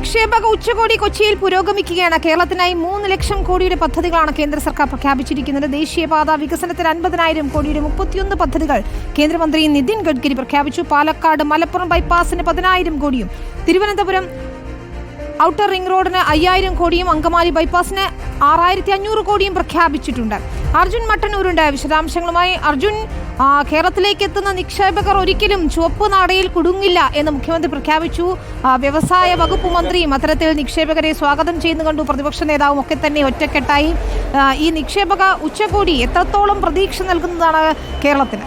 നിക്ഷേപക ഉച്ചകോടി കൊച്ചിയിൽ പുരോഗമിക്കുകയാണ്. കേരളത്തിനായി മൂന്ന് ലക്ഷം കോടിയുടെ പദ്ധതികളാണ് കേന്ദ്ര സർക്കാർ പ്രഖ്യാപിച്ചിരിക്കുന്നത്. ദേശീയപാത വികസനത്തിന് അൻപതിനായിരം കോടിയുടെ മുപ്പത്തിയൊന്ന് പദ്ധതികൾ കേന്ദ്രമന്ത്രി നിതിൻ ഗഡ്കരി പ്രഖ്യാപിച്ചു. പാലക്കാട് മലപ്പുറം ബൈപ്പാസിന് പതിനായിരം കോടിയും തിരുവനന്തപുരം ഔട്ടർ റിംഗ് റോഡിന് അയ്യായിരം കോടിയും അങ്കമാലി ബൈപ്പാസിന് ആറായിരത്തി അഞ്ഞൂറ് കോടിയും പ്രഖ്യാപിച്ചിട്ടുണ്ട്. അർജുൻ മട്ടന്നൂരുണ്ട് വിശദാംശങ്ങളുമായി അർജുൻ കേരളത്തിലേക്ക് എത്തുന്ന നിക്ഷേപകർ ഒരിക്കലും ചുവപ്പ് നാടയിൽ കുടുങ്ങില്ല എന്ന് മുഖ്യമന്ത്രി പ്രഖ്യാപിച്ചു. വ്യവസായ വകുപ്പ് മന്ത്രിയും അത്തരത്തിൽ നിക്ഷേപകരെ സ്വാഗതം ചെയ്യുന്നു കണ്ടു. പ്രതിപക്ഷ നേതാവും ഒക്കെ തന്നെ ഒറ്റക്കെട്ടായി. ഈ നിക്ഷേപക ഉച്ചകോടി എത്രത്തോളം പ്രതീക്ഷ നൽകുന്നതാണ് കേരളത്തിന്?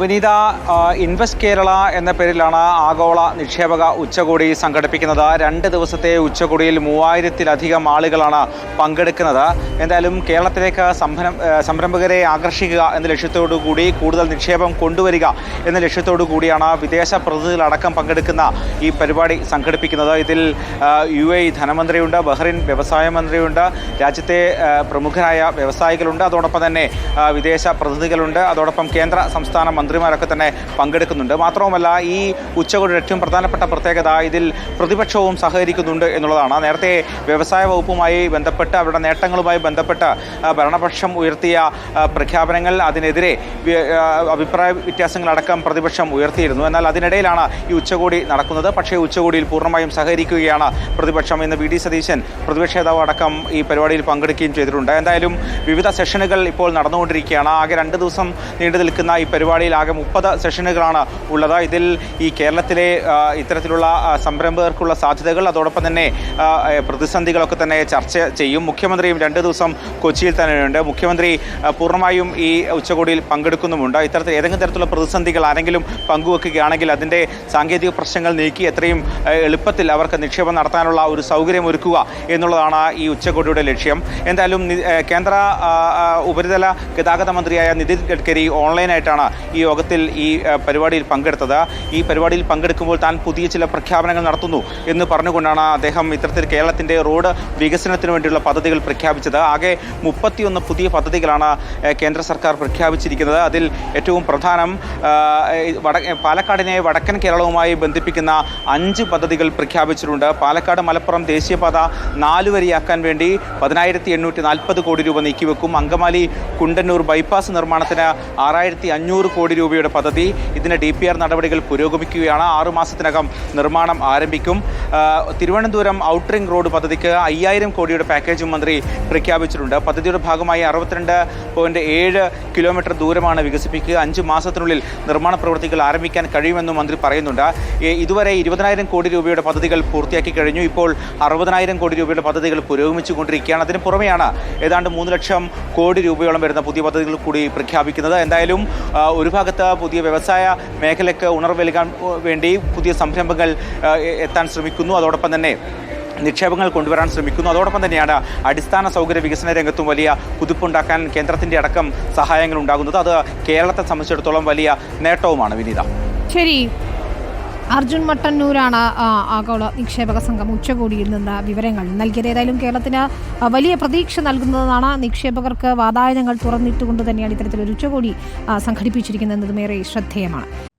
വിനീത ഇൻവെസ്റ്റ് കേരള എന്ന പേരിലാണ് ആഗോള നിക്ഷേപക ഉച്ചകോടി സംഘടിപ്പിക്കുന്നത്. രണ്ട് ദിവസത്തെ ഉച്ചകോടിയിൽ മൂവായിരത്തിലധികം ആളുകളാണ് പങ്കെടുക്കുന്നത്. എന്തായാലും കേരളത്തിലേക്ക് സംരംഭകരെ ആകർഷിക്കുക എന്ന ലക്ഷ്യത്തോടു കൂടി കൂടുതൽ നിക്ഷേപം കൊണ്ടുവരിക എന്ന ലക്ഷ്യത്തോടു കൂടിയാണ് വിദേശ പ്രതിനിധികളടക്കം പങ്കെടുക്കുന്ന ഈ പരിപാടി സംഘടിപ്പിക്കുന്നത്. ഇതിൽ യു എ ധനമന്ത്രിയുണ്ട് ബഹ്റിൻ വ്യവസായ മന്ത്രിയുണ്ട് രാജ്യത്തെ പ്രമുഖരായ വ്യവസായികളുണ്ട് അതോടൊപ്പം തന്നെ വിദേശ പ്രതിനിധികളുണ്ട് അതോടൊപ്പം കേന്ദ്ര സംസ്ഥാന മന്ത്രിമാരൊക്കെ തന്നെ പങ്കെടുക്കുന്നുണ്ട്. മാത്രവുമല്ല ഈ ഉച്ചകോടിയുടെ ഏറ്റവും പ്രധാനപ്പെട്ട പ്രത്യേകത ഇതിൽ പ്രതിപക്ഷവും സഹകരിക്കുന്നുണ്ട് എന്നുള്ളതാണ്. നേരത്തെ വ്യവസായ വകുപ്പുമായി ബന്ധപ്പെട്ട് അവരുടെ നേട്ടങ്ങളുമായി ബന്ധപ്പെട്ട് ഭരണപക്ഷം ഉയർത്തിയ പ്രഖ്യാപനങ്ങൾ അതിനെതിരെ അഭിപ്രായ വ്യത്യാസങ്ങളടക്കം പ്രതിപക്ഷം ഉയർത്തിയിരുന്നു. എന്നാൽ അതിനിടയിലാണ് ഈ ഉച്ചകോടി നടക്കുന്നത്. പക്ഷേ ഉച്ചകോടിയിൽ പൂർണമായും സഹകരിക്കുകയാണ് പ്രതിപക്ഷം ഇന്ന് വി. ഡി. സതീശൻ പ്രതിപക്ഷ നേതാവ് അടക്കം ഈ പരിപാടിയിൽ പങ്കെടുക്കുകയും ചെയ്തിട്ടുണ്ട്. എന്തായാലും വിവിധ സെഷനുകൾ ഇപ്പോൾ നടന്നുകൊണ്ടിരിക്കുകയാണ്. ആകെ രണ്ട് ദിവസം നീണ്ടു നിൽക്കുന്ന ഈ പരിപാടിയിൽ ആകെ മുപ്പത് സെഷനുകളാണ് ഉള്ളത്. ഇതിൽ ഈ കേരളത്തിലെ ഇത്തരത്തിലുള്ള സംരംഭകർക്കുള്ള സാധ്യതകൾ അതോടൊപ്പം തന്നെ പ്രതിസന്ധികളൊക്കെ തന്നെ ചർച്ച ചെയ്യും. മുഖ്യമന്ത്രിയും രണ്ട് ദിവസം കൊച്ചിയിൽ തന്നെയുണ്ട്. മുഖ്യമന്ത്രി പൂർണമായും ഈ ഉച്ചകോടിയിൽ പങ്കെടുക്കുന്നുമുണ്ട്. ഇത്തരത്തിൽ ഏതെങ്കിലും തരത്തിലുള്ള പ്രതിസന്ധികൾ ആരെങ്കിലും പങ്കുവെക്കുകയാണെങ്കിൽ അതിന്റെ സാങ്കേതിക പ്രശ്നങ്ങൾ നീക്കി എത്രയും എളുപ്പത്തിൽ അവർക്ക് നിക്ഷേപം നടത്താനുള്ള ഒരു സൗകര്യം ഒരുക്കുക എന്നുള്ളതാണ് ഈ ഉച്ചകോടിയുടെ ലക്ഷ്യം. എന്തായാലും കേന്ദ്ര ഉപരിതല ഗതാഗത മന്ത്രിയായ നിതിൻ ഗഡ്കരി ഓൺലൈനായിട്ടാണ് ഈ യോഗത്തിൽ ഈ പരിപാടിയിൽ പങ്കെടുത്തത്. ഈ പരിപാടിയിൽ പങ്കെടുക്കുമ്പോൾ താൻ പുതിയ ചില പ്രഖ്യാപനങ്ങൾ നടത്തുന്നു എന്ന് പറഞ്ഞുകൊണ്ടാണ് അദ്ദേഹം ഇത്തരത്തിൽ കേരളത്തിന്റെ റോഡ് വികസനത്തിന് വേണ്ടിയുള്ള പദ്ധതികൾ പ്രഖ്യാപിച്ചത്. ആകെ മുപ്പത്തിയൊന്ന് പുതിയ പദ്ധതികളാണ് കേന്ദ്ര സർക്കാർ പ്രഖ്യാപിച്ചിരിക്കുന്നത്. അതിൽ ഏറ്റവും പ്രധാനം വട പാലക്കാടിനെ വടക്കൻ കേരളവുമായി ബന്ധിപ്പിക്കുന്ന അഞ്ച് പദ്ധതികൾ പ്രഖ്യാപിച്ചിട്ടുണ്ട്. പാലക്കാട് മലപ്പുറം ദേശീയപാത നാല് വരിയാക്കാൻ വേണ്ടി പതിനായിരത്തി എണ്ണൂറ്റി നാൽപ്പത് കോടി രൂപ നീക്കിവെക്കും. അങ്കമാലി കുണ്ടന്നൂർ ബൈപ്പാസ് നിർമ്മാണത്തിന് ആറായിരത്തി അഞ്ഞൂറ് കോടി രൂപയുടെ പദ്ധതി ഇതിന് ഡി പി ആർ നടപടികൾ പുരോഗമിക്കുകയാണ്. ആറുമാസത്തിനകം നിർമ്മാണം ആരംഭിക്കും. തിരുവനന്തപുരം ഔട്ടറിംഗ് റോഡ് പദ്ധതിക്ക് അയ്യായിരം കോടിയുടെ പാക്കേജും മന്ത്രി പ്രഖ്യാപിച്ചിട്ടുണ്ട്. പദ്ധതിയുടെ ഭാഗമായി അറുപത്തിരണ്ട് പോയിന്റ് ഏഴ് കിലോമീറ്റർ ദൂരമാണ് വികസിപ്പിക്കുക. അഞ്ച് മാസത്തിനുള്ളിൽ നിർമ്മാണ പ്രവൃത്തികൾ ആരംഭിക്കാൻ കഴിയുമെന്നും മന്ത്രി പറയുന്നുണ്ട്. ഇതുവരെ ഇരുപതിനായിരം കോടി രൂപയുടെ പദ്ധതികൾ പൂർത്തിയാക്കി കഴിഞ്ഞു. ഇപ്പോൾ അറുപതിനായിരം കോടി രൂപയുടെ പദ്ധതികൾ പുരോഗമിച്ചുകൊണ്ടിരിക്കുകയാണ്. അതിന് പുറമെയാണ് ഏതാണ്ട് മൂന്ന് ലക്ഷം കോടി രൂപയോളം വരുന്ന പുതിയ പദ്ധതികൾ കൂടി പ്രഖ്യാപിക്കുന്നത്. എന്തായാലും ആ, ഒരു ഭാഗത്ത് പുതിയ വ്യവസായ മേഖലയ്ക്ക് ഉണർവേൽക്കാൻ വേണ്ടി പുതിയ സംരംഭങ്ങൾ എത്താൻ ശ്രമിക്കുന്നു. അതോടൊപ്പം തന്നെ നിക്ഷേപങ്ങൾ കൊണ്ടുവരാൻ ശ്രമിക്കുന്നു. അതോടൊപ്പം തന്നെയാണ് അടിസ്ഥാന സൗകര്യ വികസന രംഗത്തും വലിയ കുതിപ്പുണ്ടാക്കാൻ കേന്ദ്രത്തിന്റെ അടക്കം സഹായങ്ങൾ ഉണ്ടാകുന്നത്. അത് കേരളത്തെ സംബന്ധിച്ചിടത്തോളം വലിയ നേട്ടവുമാണ് വിനീത. ശരി. അർജുൻ മട്ടന്നൂരാണ് ആഗോള നിക്ഷേപക സംഘം ഉച്ചകോടിയിൽ നിന്ന് വിവരങ്ങൾ നൽകിയത്. ഏതായാലും കേരളത്തിന് വലിയ പ്രതീക്ഷ നൽകുന്നതാണ് നിക്ഷേപകർക്ക് വാതായനങ്ങൾ തുറന്നിട്ടുകൊണ്ട് തന്നെയാണ് ഇത്തരത്തിലൊരു ഉച്ചകോടി ഏറെ ശ്രദ്ധേയമാണ്.